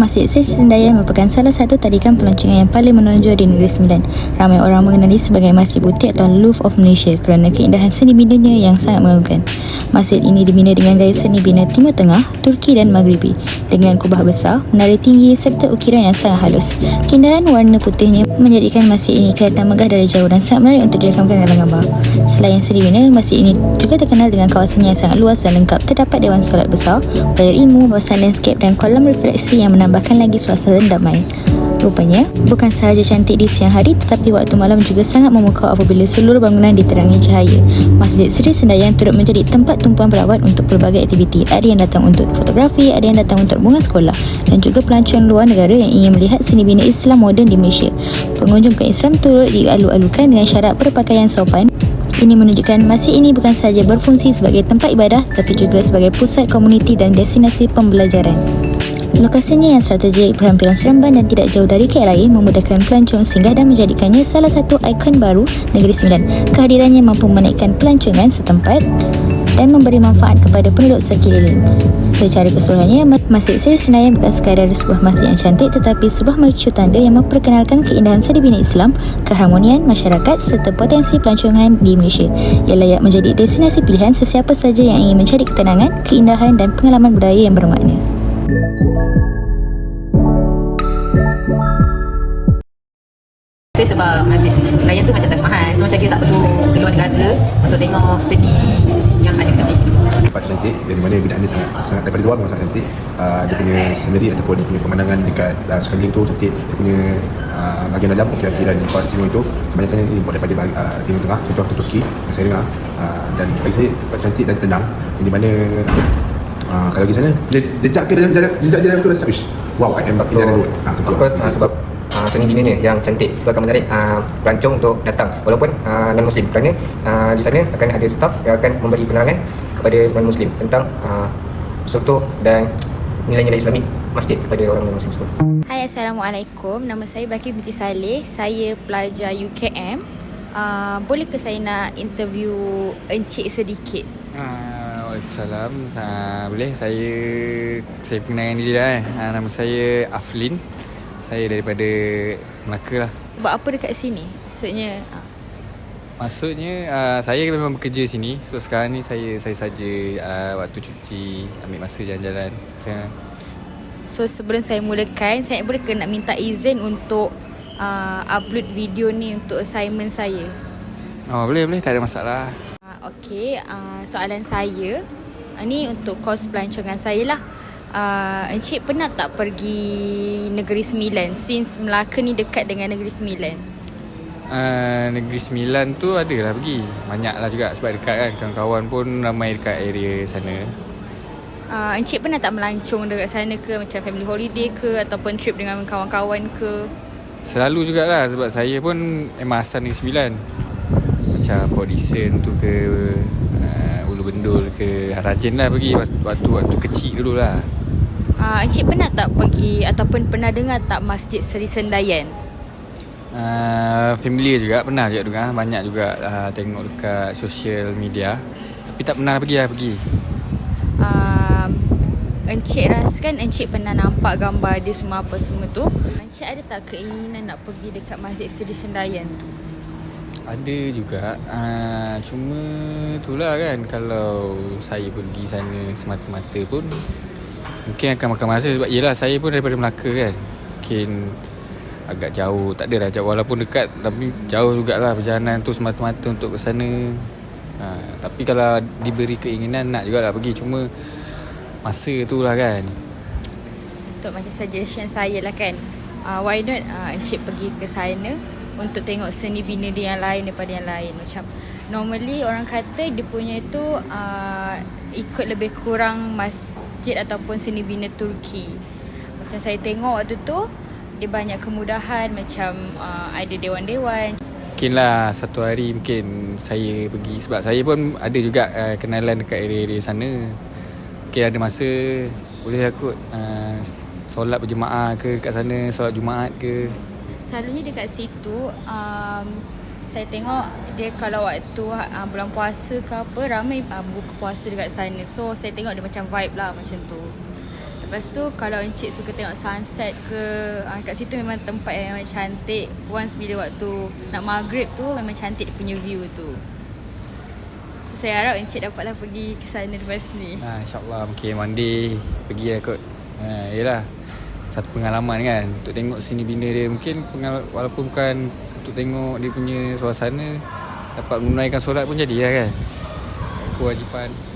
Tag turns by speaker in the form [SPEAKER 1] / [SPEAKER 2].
[SPEAKER 1] Masjid Sri Sendayan merupakan salah satu tarikan pelancongan yang paling menonjol di Negeri Sembilan. Ramai orang mengenali sebagai Masjid Butik atau Louvre of Malaysia kerana keindahan seni binanya yang sangat mengagumkan. Masjid ini dibina dengan gaya seni bina Timur Tengah, Turki dan Maghribi dengan kubah besar, menara tinggi serta ukiran yang sangat halus. Keindahan warna putihnya menjadikan masjid ini kelihatan megah dari jauh dan sangat menarik untuk direkamkan dalam gambar. Selain seni bina, masjid ini juga terkenal dengan kawasannya yang sangat luas dan lengkap. Terdapat dewan solat besar, player ilmu, kawasan landscape dan kolam refleksi yang menambahkan lagi suasana damai. Rupanya, bukan sahaja cantik di siang hari tetapi waktu malam juga sangat memukau apabila seluruh bangunan diterangi cahaya. Masjid Sri Sendayan turut menjadi tempat tumpuan pelawat untuk pelbagai aktiviti. Ada yang datang untuk fotografi, ada yang datang untuk bunga sekolah dan juga pelancong luar negara yang ingin melihat seni bina Islam moden di Malaysia. Pengunjung ke Islam turut dialu-alukan dengan syarat berpakaian sopan ini menunjukkan masjid ini bukan sahaja berfungsi sebagai tempat ibadah tetapi juga sebagai pusat komuniti dan destinasi pembelajaran. Lokasinya yang strategik, berhampiran Seremban dan tidak jauh dari KLIA memudahkan pelancong singgah dan menjadikannya salah satu ikon baru Negeri Sembilan. Kehadirannya mampu menaikkan pelancongan setempat dan memberi manfaat kepada penduduk sekeliling. Secara keseluruhannya, Masjid Seri Senayan bukan sekadar sebuah masjid yang cantik tetapi sebuah mercu tanda yang memperkenalkan keindahan seni bina Islam, keharmonian masyarakat serta potensi pelancongan di Malaysia. Ia layak menjadi destinasi pilihan sesiapa saja yang ingin mencari ketenangan, keindahan dan pengalaman budaya yang bermakna.
[SPEAKER 2] Saya sebab Masjid Senayan tu macam Taj Mahal So macam kita tak perlu keluar negara Untuk tengok seni yang ada kat sini
[SPEAKER 3] tempat cantik dari mana binaan dia sangat, sangat daripada luar memang sangat cantik. Uh, dia punya scenery ataupun dia punya pemandangan dekat uh, sekeliling tu cantik. Dia punya uh, bahagian dalam ukiran-ukiran tempat semua itu kebanyakan yang import daripada uh, Timur Tengah contoh tu Turki yang saya dengar uh, dan bagi saya tempat cantik dan tenang. Di mana uh, kalau pergi sana je- jejak ke dalam jalan jejak jalan tu rasa "Ish, wow I am back in the road
[SPEAKER 4] Of course sebab uh, seni binanya yang cantik itu akan menarik uh, pelancong untuk datang walaupun uh, non muslim kerana uh, di sana akan ada staff yang akan memberi penerangan kepada non muslim tentang uh, struktur dan nilai-nilai Islamik masjid kepada orang non muslim semua.
[SPEAKER 1] Hai Assalamualaikum Nama saya Baki binti Saleh Saya pelajar UKM uh, Boleh ke saya nak interview Encik sedikit?
[SPEAKER 5] Ah, Waalaikumsalam. Ah, boleh saya saya perkenalkan diri dah eh. Ah, nama saya Aflin. Saya daripada Melaka lah.
[SPEAKER 1] Buat apa dekat sini? Maksudnya uh,
[SPEAKER 5] Maksudnya ah, saya memang bekerja sini. So sekarang ni saya saya saja ah, waktu cuti ambil masa jalan-jalan. Saya
[SPEAKER 1] So sebelum saya mulakan Saya boleh ke nak minta izin untuk uh, Upload video ni untuk assignment saya
[SPEAKER 5] Oh, boleh boleh tak ada masalah.
[SPEAKER 1] uh, Okay uh, Soalan saya uh, Ni untuk kos pelancongan saya lah uh, Encik pernah tak pergi Negeri Sembilan? Since Melaka ni dekat dengan Negeri Sembilan.
[SPEAKER 5] Uh, Negeri Sembilan tu ada lah pergi. Banyak lah juga sebab dekat kan Kawan-kawan pun ramai dekat area sana.
[SPEAKER 1] Uh, Encik pernah tak melancong dekat sana ke? Macam family holiday ke? Ataupun trip dengan kawan-kawan ke?
[SPEAKER 5] Selalu jugalah sebab saya pun memang asal Negeri Sembilan. Macam Port Dickson tu ke uh, Ulu Bendul ke. Rajin lah pergi mas- waktu waktu kecil dulu lah
[SPEAKER 1] uh, Encik pernah tak pergi Ataupun pernah dengar tak Masjid Seri Sendayan?
[SPEAKER 5] Uh, Familiar juga pernah juga dengar. Banyak juga uh, tengok dekat social media. Tapi tak pernah pergi lah pergi.
[SPEAKER 1] Um, Encik rasa kan Encik pernah nampak gambar dia semua apa semua tu. Encik ada tak keinginan nak pergi dekat Masjid Seri Sendayan tu?
[SPEAKER 5] Ada juga. Uh, Cuma itulah kan Kalau saya pergi sana semata-mata pun Mungkin akan makan masa sebab Yelah saya pun daripada Melaka kan. Mungkin agak jauh Tak adalah jauh. Walaupun dekat Tapi jauh jugalah perjalanan tu semata-mata untuk ke sana. Uh, Tapi kalau diberi keinginan nak jugalah pergi. Cuma Masa tu lah kan.
[SPEAKER 1] Untuk macam suggestion saya lah kan uh, Why not uh, Encik pergi ke sana Untuk tengok seni bina dia yang lain daripada yang lain? Macam Normally orang kata dia punya tu uh, Ikut lebih kurang masjid ataupun seni bina Turki. Macam saya tengok waktu tu Dia banyak kemudahan Macam uh, ada dewan-dewan.
[SPEAKER 5] Mungkin lah satu hari mungkin saya pergi Sebab saya pun ada juga uh, kenalan dekat area-area sana. Mungkin ada masa boleh lah kot uh, Solat berjemaah ke kat sana Solat Jumaat ke.
[SPEAKER 1] Selalunya dekat situ um, Saya tengok dia kalau waktu uh, bulan puasa ke apa Ramai uh, buka puasa dekat sana So saya tengok dia macam vibe lah macam tu
[SPEAKER 6] Lepas tu kalau Encik suka tengok sunset ke uh, Kat situ memang tempat yang memang cantik Once bila waktu nak maghrib tu Memang cantik dia punya view tu So saya harap Encik dapatlah pergi ke sana lepas ni
[SPEAKER 5] Ha, InsyaAllah one day pergi lah kot. Ha, yelah. Satu pengalaman kan untuk tengok sini bina dia. Mungkin pengal- walaupun bukan untuk tengok dia punya suasana dapat menunaikan solat pun jadi lah kan. Kewajipan